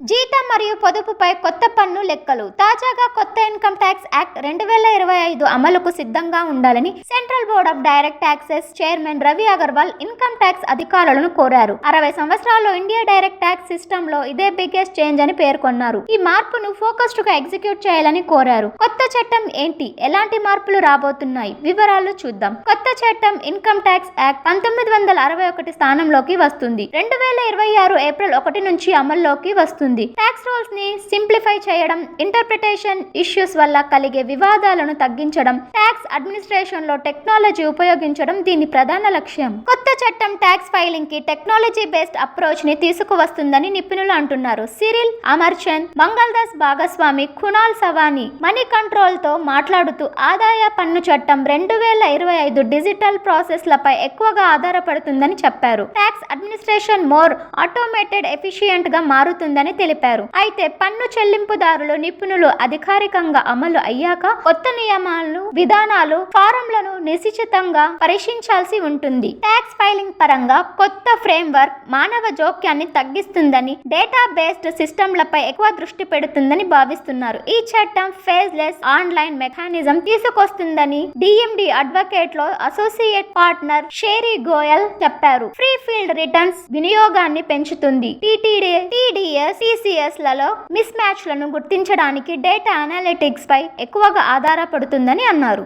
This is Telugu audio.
జీతం మరియు పొదుపుపై కొత్త పన్ను లెక్కలు. తాజాగా కొత్త ఇన్కమ్ ట్యాక్స్ యాక్ట్ రెండు వేల ఇరవై ఐదు అమలుకు సిద్ధంగా ఉండాలని Central Board of Direct Taxes chairman Ravi Agarwal income tax అధికారులను కోరారు. అరవై సంవత్సరాల్లో ఇండియా డైరెక్ట్ ట్యాక్స్ సిస్టమ్లో ఇదే బిగ్గెస్ట్ చేంజ్ అని పేర్కొన్నారు. ఈ మార్పును ఫోకస్డ్గా ఎగ్జిక్యూట్ చేయాలని కోరారు. కొత్త చట్టం ఏంటి? ఎలాంటి మార్పులు రాబోతున్నాయి? వివరాలు చూద్దాం. కొత్త చట్టం ఇన్కమ్ ట్యాక్స్ యాక్ట్ పంతొమ్మిది వందల అరవై ఒకటి స్థానంలోకి వస్తుంది. రెండు వేల ఇరవై ఆరు ఏప్రిల్ ఒకటి నుంచి అమల్లోకి వస్తుంది. ట్యాక్స్ రూల్స్ని సింప్లిఫై చేయడం ఇంటర్ప్రిటేషన్ ఇష్యూస్ వల్ల కలిగే వివాదాలను తగ్గించడం ట్యాక్స్ అడ్మినిస్ట్రేషన్లో టెక్నాలజీ ఉపయోగించడం దీని ప్రధాన లక్ష్యం. కొత్త చట్టం ట్యాక్స్ ఫైలింగ్కి టెక్నాలజీ బేస్డ్ అప్రోచ్ని తీసుకువస్తుందని నిపుణులు అంటున్నారు. సిరిల్ అమర్చంద్ మంగళదాస్ భాగస్వామి కునాల్ సవాని మనీ కంట్రోల్తో మాట్లాడుతూ ఆదాయ పన్ను చట్టం రెండు వేల ఇరవై ఐదు డిజిటల్ ప్రాసెస్లపై ఎక్కువగా ఆధారపడుతుందని చెప్పారు. ట్యాక్స్ అడ్మినిస్ట్రేషన్ మోర్ ఆటోమేటెడ్ ఎఫిషియెంట్గా మారుతుందని తెలిపారు. అయితే పన్ను చెల్లింపుదారులు నిపుణులు అధికారికంగా అమలు అయ్యాక కొత్త నియమాలు విధానాలు ఫారంలను నిశ్చితంగా పరీక్షించాల్సి ఉంటుంది. ట్యాక్స్ ఫైలింగ్ పరంగా కొత్త ఫ్రేమ్ వర్క్ మానవ జోక్యాన్ని తగ్గిస్తుందని డేటా బేస్డ్ సిస్టంలపై ఎక్కువ దృష్టి పెడుతుందని భావిస్తున్నారు. ఈ చట్టం ఫేజ్లెస్ ఆన్లైన్ మెకానిజం తీసుకొస్తుందని డిఎండి అడ్వకేట్లో అసోసియేట్ పార్ట్నర్ షేరీ గోయల్ చెప్పారు. ఫ్రీ ఫీల్డ్ రిటర్న్స్ వినియోగాన్ని పెంచుతుంది. టీటీడీ టీడీఎస్ టీసీఎస్లలో మిస్ మ్యాచ్లను గుర్తించడానికి డేటా అనలిటిక్స్ పై ఎక్కువగా ఆధారపడుతుందని అన్నారు.